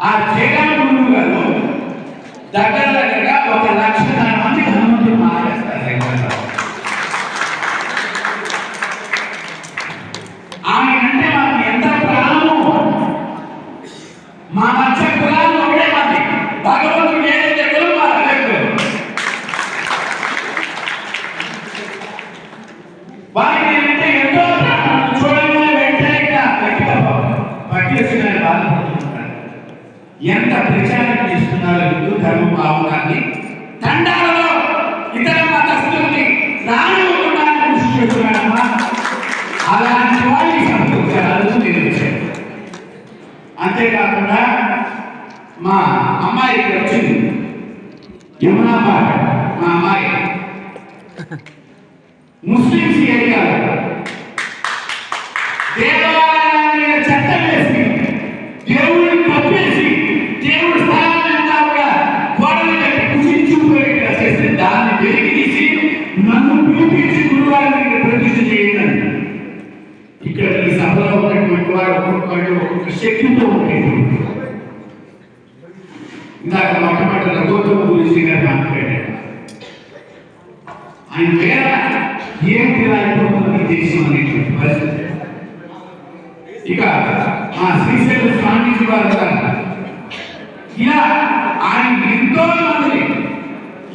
ఆ జగన్ గురువు గారు దగ్గర దగ్గరగా ఒక లక్ష మంది హనుమంతుడు మాట్లాడతారు హైదరాబాద్ ఆయనంటే మాకు ఎంత ప్రాణము మా మతస్థుల్ని కృషి చేస్తున్నాడమ్మా. అలాంటి అంతేకాకుండా మా అమ్మాయి ఇక్కడ వచ్చింది. యమునాబాద్ మా అమ్మాయి. ముస్లిం శక్తితో ఉండేది ఇందాక మొట్టమొదటి గౌతమ గురించి గారు మాట్లాడారు. ఆయన వేర ఏం తినాలనుకుంటుంది దేశం అనేటువంటి పరిస్థితి. ఇక మా శ్రీశైల స్వామీజీ వారు ఇలా ఆయన ఎంతో మంది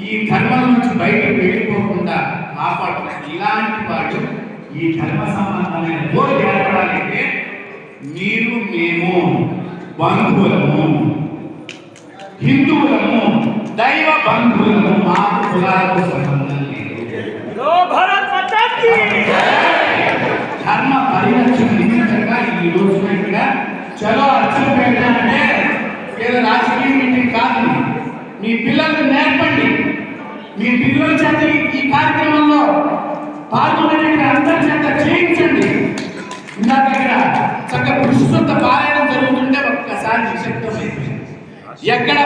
ఈ ధర్మం నుంచి బయటకు వెళ్ళిపోకుండా కాపాడుతున్నారు ఇలాంటి వాడు ఈ ధర్మ సంబంధమైన ఏర్పడాలంటే మీరు మేము బంధువులము హిందువులము దైవ బంధువులము మాకు కులాలకు సంబంధం ధర్మ పరిరక్షణ నిమిత్తంగా ఈ రోజున ఇక్కడ చలో అర్చన అంటే ఏదో రాజకీయ మీటింగ్ కాదు. మీ పిల్లలకు నేర్పండి. మీ పిల్లల చేత ఈ కార్యక్రమంలో పాల్గొనే అందరి చేత చేయించండి. ఇందాక ఇక్కడ చక్కగా పుష్పంత పారాయణం జరుగుతుంటే ఒక్కసారి నిశ్శబ్దమైంది ఎక్కడ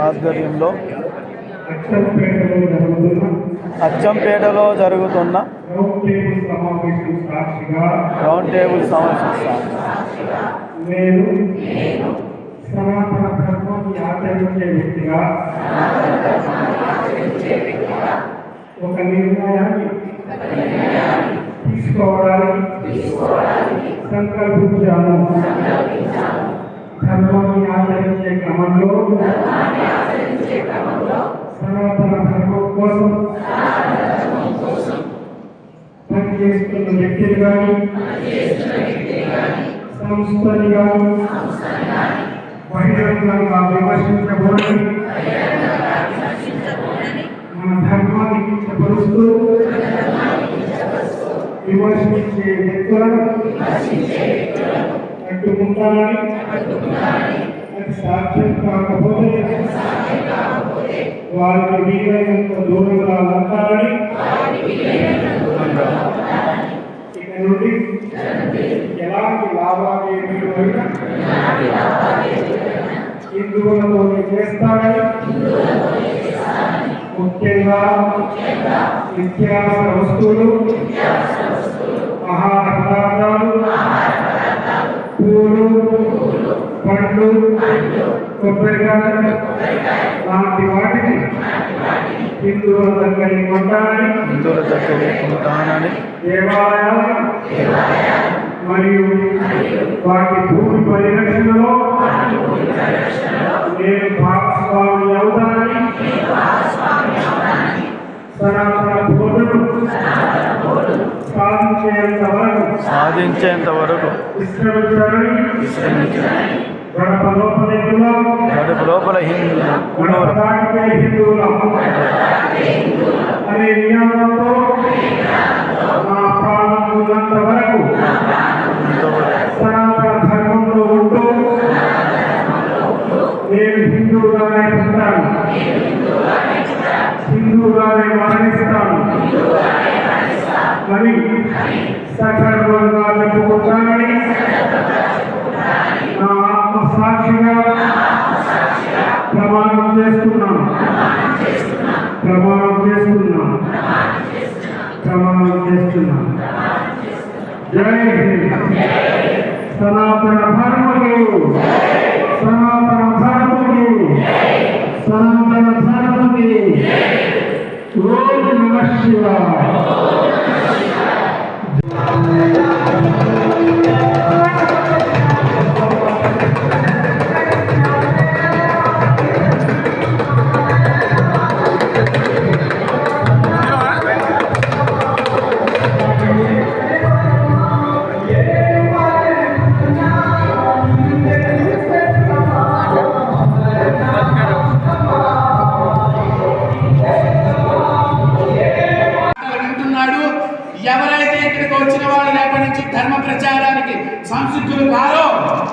ఆధ్వర్యంలో అచ్చంపేటలో జరుగుతున్న రౌండ్ టేబుల్ సమావేశం సాక్షిగా రౌండ్ టేబుల్ సమావేశం నేను సనాతన ధర్మాన్ని ఆచరించే వ్యక్తిగా ఒక నిర్ణయాన్ని తీసుకోవడానికి సంకల్పించాను. ధర్మాన్ని ఆచరించే క్రమంలో సనాతన ధర్మం కోసం పనిచేస్తున్న వ్యక్తిని కానీ సంస్థని కానీ బహిరంగంగా విమర్శించబోని మన ధర్మాన్ని కించపరుస్తూ విమర్శించే వ్యక్తులను అడ్డుకుంటానని అది సాధ్యం కాకపోతే వారికి వీలైనంత దూరంగా ఉంటారని ఇక నుండి ఎలాంటి లావాదేవీలు అయినా హిందువులతో చేస్తారని ముఖ్యంగా నిత్యావసర వస్తువులు ఆహార పదార్థాలు పూలు పండ్లు కొబ్బరికాయ లాంటి వాటిని హిందువుల దగ్గరికి కొంటారని హిందువుల దగ్గర ఉంటానని దేవాలయాలు మరియు వాటి భూమి పరిరక్షణలో నేను వరకు సాధించేంత వరకు. గడుపు లోపల హిందూ అనే నియమంతో শিবায় సంసిద్ధులు కారో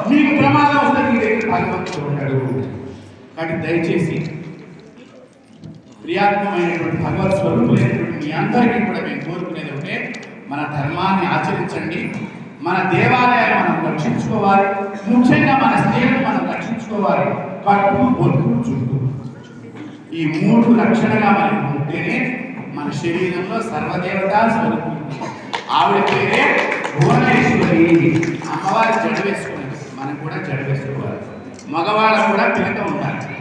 మీకు ప్రమాదం వస్తుంది. మీ దగ్గర భగవంతుడు ఉంటాడు దయచేసి క్రియాత్మకమైనటువంటి భగవత్ స్వరూపులైనటువంటి మీ అందరికీ కూడా మేము కోరుకునేది ఒకటే మన ధర్మాన్ని ఆచరించండి. మన దేవాలయాన్ని మనం రక్షించుకోవాలి. ముఖ్యంగా మన స్త్రీలను మనం రక్షించుకోవాలి. కట్టు బొట్టు చుట్టూ. ఈ మూడు రక్షణగా మనకు ఉంటేనే మన శరీరంలో సర్వదేవతా స్వరూపం. ఆవిడ పేరే భువనేశ్వరి. అమ్మవారి జడ వేసుకున్నది మనం కూడా జడ వేసుకోవాలి మగవాళ్ళ కూడా పిలక ఉండాలి.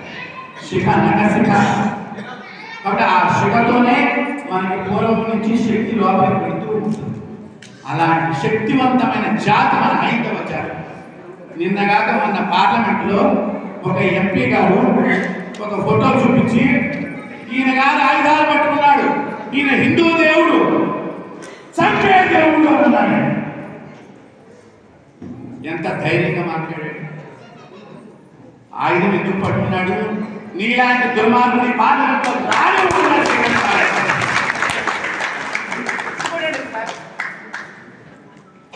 శిఖ నగశిఖ కాబట్టి ఆ శిఖతోనే మనకి పూర్వం నుంచి శక్తి లోపలికి పెడుతూ ఉంటుంది. అలాంటి శక్తివంతమైన జాతి మన హైందవ జాతి. నిన్నగాక మొన్న పార్లమెంట్లో ఒక ఎంపీ గారు ఒక ఫోటో చూపించి ఈయన గారు ఆయుధాలు పట్టుకున్నాడు. ఈయన హిందూ దేవుడు. చంపే దేవుడు అన్నాడు ఎంత ధైర్యంగా మాట్లాడాడు? ఆయుధం ఎందుకు పట్టుకున్నాడు? నీలాంటి దుర్మార్గుని బాధలతో రాని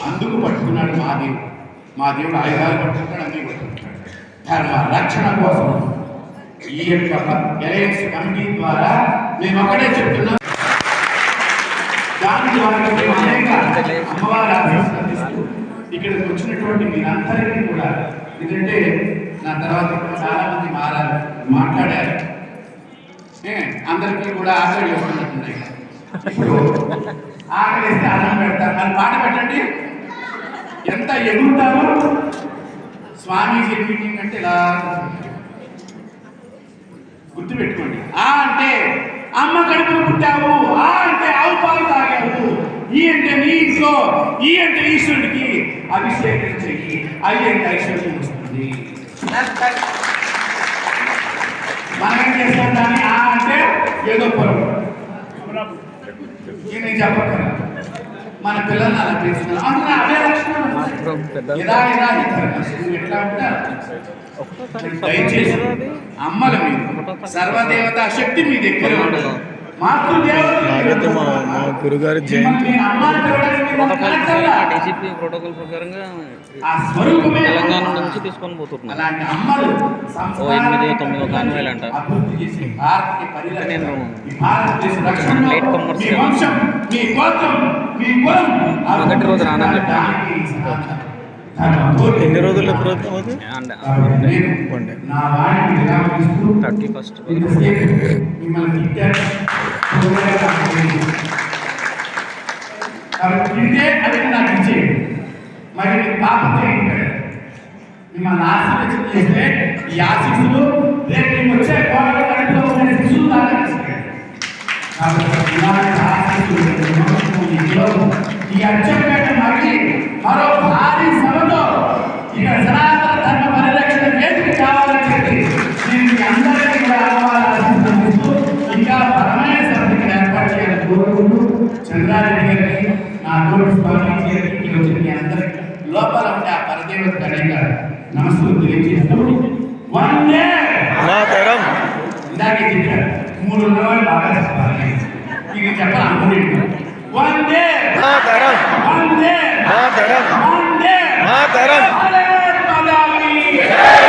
అందుకు పట్టుకున్నాడు మా దేవుడు. మా దేవుడు ఆయుధాలు పట్టుకున్నాడు అందుకు పట్టుకుంటాడు ధర్మ రక్షణ కోసం ఈ యొక్క ఎలయన్స్ కమిటీ ద్వారా మేము ఒకటే చెప్తున్నాం. దాని ద్వారా మేము అనేక అమ్మవారు ఆశీస్సులు. ఇక్కడికి వచ్చినటువంటి మీరందరికీ కూడా ఎందుకంటే నా తర్వాత చాలా మంది మారారు మాట్లాడారు. ఏ, అందరికీ కూడా ఆకలి వస్తున్నట్టున్నాయి ఇప్పుడు ఆకలి వేస్తే అన్నం పెడతారు. మరి పాట పెట్టండి. ఎంత ఎగురుతారు స్వామీజీ మీటింగ్ అంటే ఇలా గుర్తుపెట్టుకోండి. ఆ అంటే అమ్మ కడుపును పుట్టావు ఆ అంటే ఆవు పాలు ఈ అంటే నీ ఇంట్లో ఈ అంటే ఈశ్వరుడికి అభిషేకం చెయ్యి. అవి అంటే ఐశ్వర్యం వస్తుంది. మనం చేస్తాం దాన్ని? ఆ అంటే ఏదో ఇది నేను చెప్పగలను మన పిల్లల్ని అలా పెంచుతున్నాం అందులో అవే లక్షణాలు ఇలా ఇలా ఎట్లా ఉంటారు? దయచేసి అమ్మలు మీరు. సర్వదేవత శక్తి మీ దగ్గర ఉండదు మాతృదేవత మీ దగ్గర నాకైతే మా మా గురుగారి జయంతి? డీసీపీ ప్రోటోకాల్ ప్రకారంగా ఆ స్వరూపమే తెలంగాణ. నుంచి తీసుకొని పోతున్నారు అమ్మలు ఓ ఎనిమిదో, తొమ్మిదో కాన్వాయ్లు అంట. నేను లేట్ కమర్స్ మొదటి రోజు రానని చెప్పాను. ఎన్ని వాడిని విరామిస్తూ థర్టీ ఫస్ట్ మరి ఏంటాడు మిమ్మల్ని ఆశీర్వచన చేస్తే ఈ ఆశీస్సులు రేపు మీకు వచ్చే కోడలు కడుపులో. కాబట్టి ఈ అచ్చంపేట మళ్ళీ మరో భారీ கிட்ட மூணு தடவை நாலாவது செப்பாங்க நீங்க செப்பல் அனுப்பிடுங்க வந்தே! மாதரம் வந்தே! மாதரம் வந்தே! மாதரம் மாதரம்